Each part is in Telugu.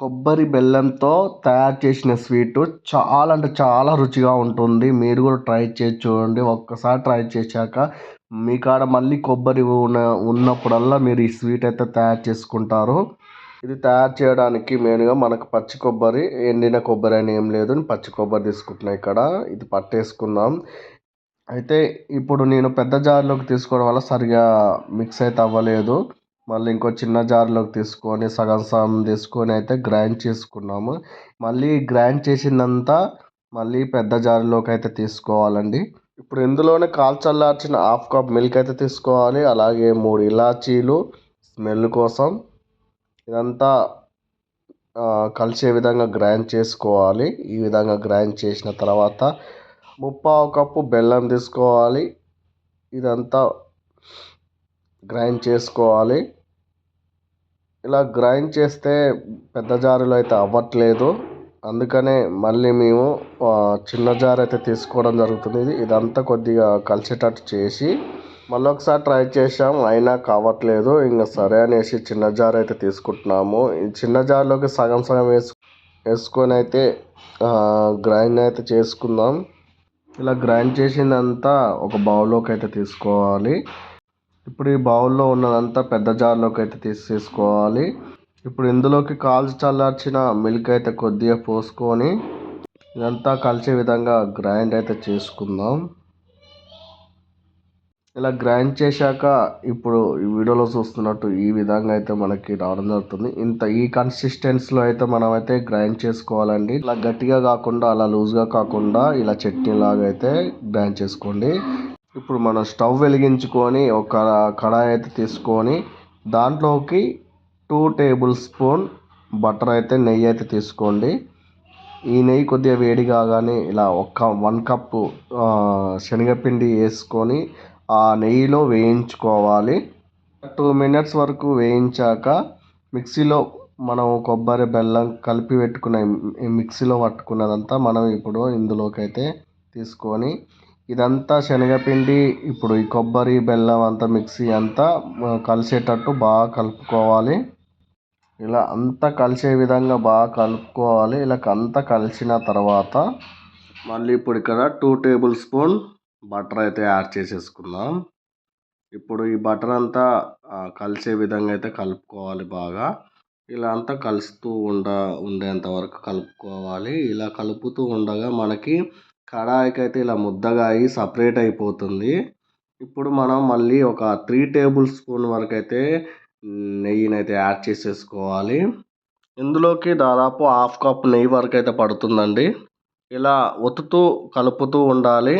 కొబ్బరి బెల్లంతో తయారు చేసిన స్వీటు చాలా అంటే చాలా రుచిగా ఉంటుంది. మీరు కూడా ట్రై చేసి చూడండి. ఒక్కసారి ట్రై చేశాక మీ కాడ మళ్ళీ కొబ్బరి ఉన్న ఉన్నప్పుడల్లా మీరు ఈ స్వీట్ అయితే తయారు చేసుకుంటారు. ఇది తయారు చేయడానికి మెయిన్గా మనకు పచ్చి కొబ్బరి ఎండిన కొబ్బరి అని ఏం లేదు. పచ్చి కొబ్బరి తీసుకుంటున్నాను ఇక్కడ. ఇది పట్టేసుకుందాం. అయితే ఇప్పుడు నేను పెద్ద జార్లోకి తీసుకోవడం వల్ల సరిగా మిక్స్ అయితే అవ్వలేదు. మళ్ళీ ఇంకో చిన్న జార్లోకి తీసుకొని సగం సగం తీసుకొని అయితే గ్రైండ్ చేసుకున్నాము. మళ్ళీ గ్రైండ్ చేసిందంతా మళ్ళీ పెద్ద జార్లోకి అయితే తీసుకోవాలండి. ఇప్పుడు ఇందులోనే కాల్చల్లార్చిన హాఫ్ కప్ మిల్క్ అయితే తీసుకోవాలి. అలాగే మూడు ఇలాచీలు స్మెల్ కోసం ఇదంతా కలిసే విధంగా గ్రైండ్ చేసుకోవాలి. ఈ విధంగా గ్రైండ్ చేసిన తర్వాత ముప్పావు కప్పు బెల్లం తీసుకోవాలి. ఇదంతా గ్రైండ్ చేసుకోవాలి. ఇలా గ్రైండ్ చేస్తే పెద్ద జారులో అయితే అవ్వట్లేదు. అందుకనే మళ్ళీ మేము చిన్న జార్ అయితే తీసుకోవడం జరుగుతుంది. ఇదంతా కొద్దిగా కలిసేటట్టు చేసి మళ్ళీ ఒకసారి ట్రై చేసాం అయినా కావట్లేదు. ఇంకా సరే అనేసి చిన్న జార్ అయితే తీసుకుంటున్నాము. ఈ చిన్న జార్లోకి సగం సగం వేసు వేసుకొని అయితే గ్రైండ్ అయితే చేసుకుందాం. ఇలా గ్రైండ్ చేసిందంతా ఒక బౌల్లోకి అయితే తీసుకోవాలి. ఇప్పుడు ఈ బౌల్లో ఉన్నదంతా పెద్ద జార్లోకి అయితే తీసేసుకోవాలి. ఇప్పుడు ఇందులోకి కాల్చి చల్లార్చిన మిల్క్ అయితే కొద్దిగా పోసుకొని ఇదంతా కలిసే విధంగా గ్రైండ్ అయితే చేసుకుందాం. ఇలా గ్రైండ్ చేశాక ఇప్పుడు ఈ వీడియోలో చూస్తున్నట్టు ఈ విధంగా అయితే మనకి రావడం జరుగుతుంది. ఇంత ఈ కన్సిస్టెన్సీలో అయితే మనం అయితే గ్రైండ్ చేసుకోవాలండి. ఇలా గట్టిగా కాకుండా అలా లూజ్గా కాకుండా ఇలా చట్నీ లాగా అయితే గ్రైండ్ చేసుకోండి. ఇప్పుడు మనం స్టవ్ వెలిగించుకొని ఒక కడాయి అయితే తీసుకొని దాంట్లోకి టూ టేబుల్ స్పూన్ బటర్ అయితే నెయ్యి అయితే తీసుకోండి. ఈ నెయ్యి కొద్దిగా వేడి కాగానే ఇలా ఒక వన్ కప్పు శనగపిండి వేసుకొని ఆ నెయ్యిలో వేయించుకోవాలి. టూ మినిట్స్ వరకు వేయించాక మిక్సీలో మనం కొబ్బరి బెల్లం కలిపి పెట్టుకున్న మిక్సీలో పట్టుకున్నదంతా మనం ఇప్పుడు ఇందులోకి అయితే తీసుకొని ఇదంతా శనగపిండి ఇప్పుడు ఈ కొబ్బరి బెల్లం అంతా మిక్సీ అంతా కలిసేటట్టు బాగా కలుపుకోవాలి. ఇలా అంతా కలిసే విధంగా బాగా కలుపుకోవాలి. ఇలా అంతా కలిసిన తర్వాత మళ్ళీ ఇప్పుడు ఇక్కడ టూ టేబుల్ స్పూన్ బటర్ అయితే యాడ్ చేసేసుకుందాం. ఇప్పుడు ఈ బటర్ అంతా కలిసే విధంగా అయితే కలుపుకోవాలి బాగా. ఇలా అంతా కలుస్తూ ఉండ ఉండేంత వరకు కలుపుకోవాలి. ఇలా కలుపుతూ ఉండగా మనకి కడాయికి అయితే ఇలా ముద్దగా అయ్యి సపరేట్ అయిపోతుంది. ఇప్పుడు మనం మళ్ళీ ఒక త్రీ టేబుల్ స్పూన్ వరకు అయితే నెయ్యిని అయితే యాడ్ చేసేసుకోవాలి. ఇందులోకి దాదాపు హాఫ్ కప్ నెయ్యి వరకు అయితే పడుతుందండి. ఇలా ఒత్తుతూ కలుపుతూ ఉండాలి.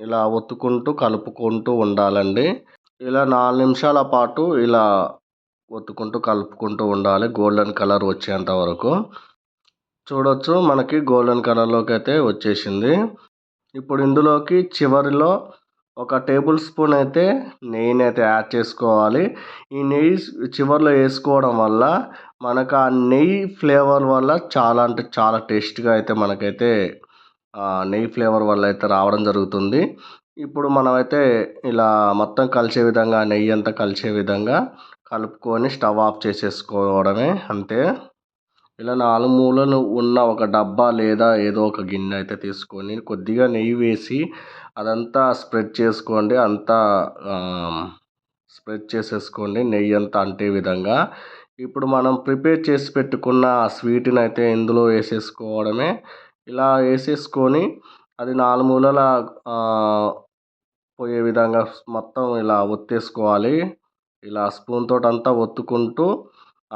ఇలా ఒత్తుకుంటూ కలుపుకుంటూ ఉండాలండి. ఇలా నాలుగు నిమిషాల పాటు ఇలా ఒత్తుకుంటూ కలుపుకుంటూ ఉండాలి. గోల్డెన్ కలర్ వచ్చేంత వరకు. చూడొచ్చు మనకి గోల్డెన్ కలర్లోకి అయితే వచ్చేసింది. ఇప్పుడు ఇందులోకి చివరిలో ఒక టేబుల్ స్పూన్ అయితే నెయ్యిని అయితే యాడ్ చేసుకోవాలి. ఈ నెయ్యి చివరిలో వేసుకోవడం వల్ల మనకు ఆ నెయ్యి ఫ్లేవర్ వల్ల చాలా అంటే చాలా టేస్ట్గా అయితే మనకైతే నెయ్యి ఫ్లేవర్ వల్ల అయితే రావడం జరుగుతుంది. ఇప్పుడు మనమైతే ఇలా మొత్తం కలిసే విధంగా నెయ్యి అంతా కలిసే విధంగా కలుపుకొని స్టవ్ ఆఫ్ చేసేసుకోవడమే అంతే. ఇలా నాలుగు మూలలు ఉన్న ఒక డబ్బా లేదా ఏదో ఒక గిన్నె అయితే తీసుకొని కొద్దిగా నెయ్యి వేసి అదంతా స్ప్రెడ్ చేసుకోండి. అంతా స్ప్రెడ్ చేసేసుకోండి. నెయ్యి అంతా అంటే విధంగా. ఇప్పుడు మనం ప్రిపేర్ చేసి పెట్టుకున్న ఆ స్వీట్ని అయితే ఇందులో వేసేసుకోవడమే. ఇలా వేసేసుకొని అది నాలుగు పోయే విధంగా మొత్తం ఇలా ఒత్తేసుకోవాలి. ఇలా స్పూన్ తోటి అంతా ఒత్తుకుంటూ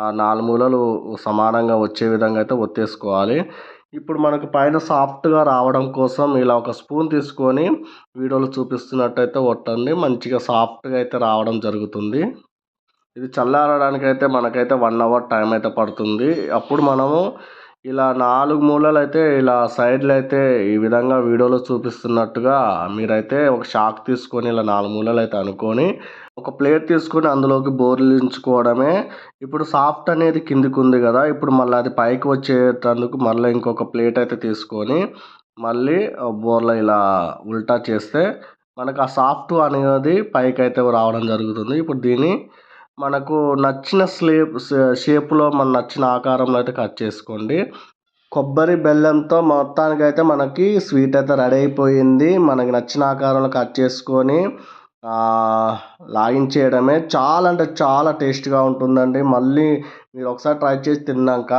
ఆ నాలుగు మూలలు సమానంగా వచ్చే విధంగా అయితే ఒత్తేసుకోవాలి. ఇప్పుడు మనకు పైన సాఫ్ట్గా రావడం కోసం ఇలా ఒక స్పూన్ తీసుకొని వీడియోలో చూపిస్తున్నట్టయితే ఒట్టండి. మంచిగా సాఫ్ట్గా అయితే రావడం జరుగుతుంది. ఇది చల్లారడానికి అయితే మనకైతే వన్ అవర్ టైం అయితే పడుతుంది. అప్పుడు మనము ఇలా నాలుగు మూలలు అయితే ఇలా సైడ్లు అయితే ఈ విధంగా వీడియోలో చూపిస్తున్నట్టుగా మీరైతే ఒక షాక్ తీసుకొని ఇలా నాలుగు మూలలు అయితే అనుకొని ఒక ప్లేట్ తీసుకొని అందులోకి బోర్లించుకోవడమే. ఇప్పుడు సాఫ్ట్ అనేది కిందికి ఉంది కదా ఇప్పుడు మళ్ళీ అది పైకి వచ్చేటందుకు మళ్ళీ ఇంకొక ప్లేట్ అయితే తీసుకొని మళ్ళీ బోర్లో ఇలా ఉల్టా చేస్తే మనకు ఆ సాఫ్ట్ అనేది పైకి అయితే రావడం జరుగుతుంది. ఇప్పుడు దీన్ని మనకు నచ్చిన స్లేప్ షేప్లో మన నచ్చిన ఆకారంలో అయితే కట్ చేసుకోండి. కొబ్బరి బెల్లంతో మొత్తానికి అయితే మనకి స్వీట్ అయితే రెడీ అయిపోయింది. మనకి నచ్చిన ఆకారంలో కట్ చేసుకొని లాగించేయడమే. చాలా అంటే చాలా టేస్ట్గా ఉంటుందండి. మళ్ళీ మీరు ఒకసారి ట్రై చేసి తిన్నాక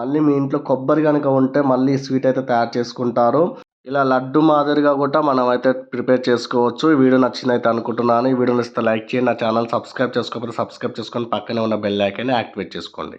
మళ్ళీ మీ ఇంట్లో కొబ్బరి కనుక ఉంటే మళ్ళీ స్వీట్ అయితే తయారు చేసుకుంటారు. ఇలా లడ్డు మాదిరిగా కూడా మనం అయితే ప్రిపేర్ చేసుకోవచ్చు. ఈ వీడియో నచ్చింది అయితే అనుకుంటున్నాను. ఈ వీడియో నచ్చితే లైక్ చేయండి. నా ఛానల్ సబ్స్క్రైబ్ చేసుకోకపోతే సబ్స్క్రైబ్ చేసుకొని పక్కనే ఉన్న బెల్ ఐకాన్ని యాక్టివేట్ చేసుకోండి.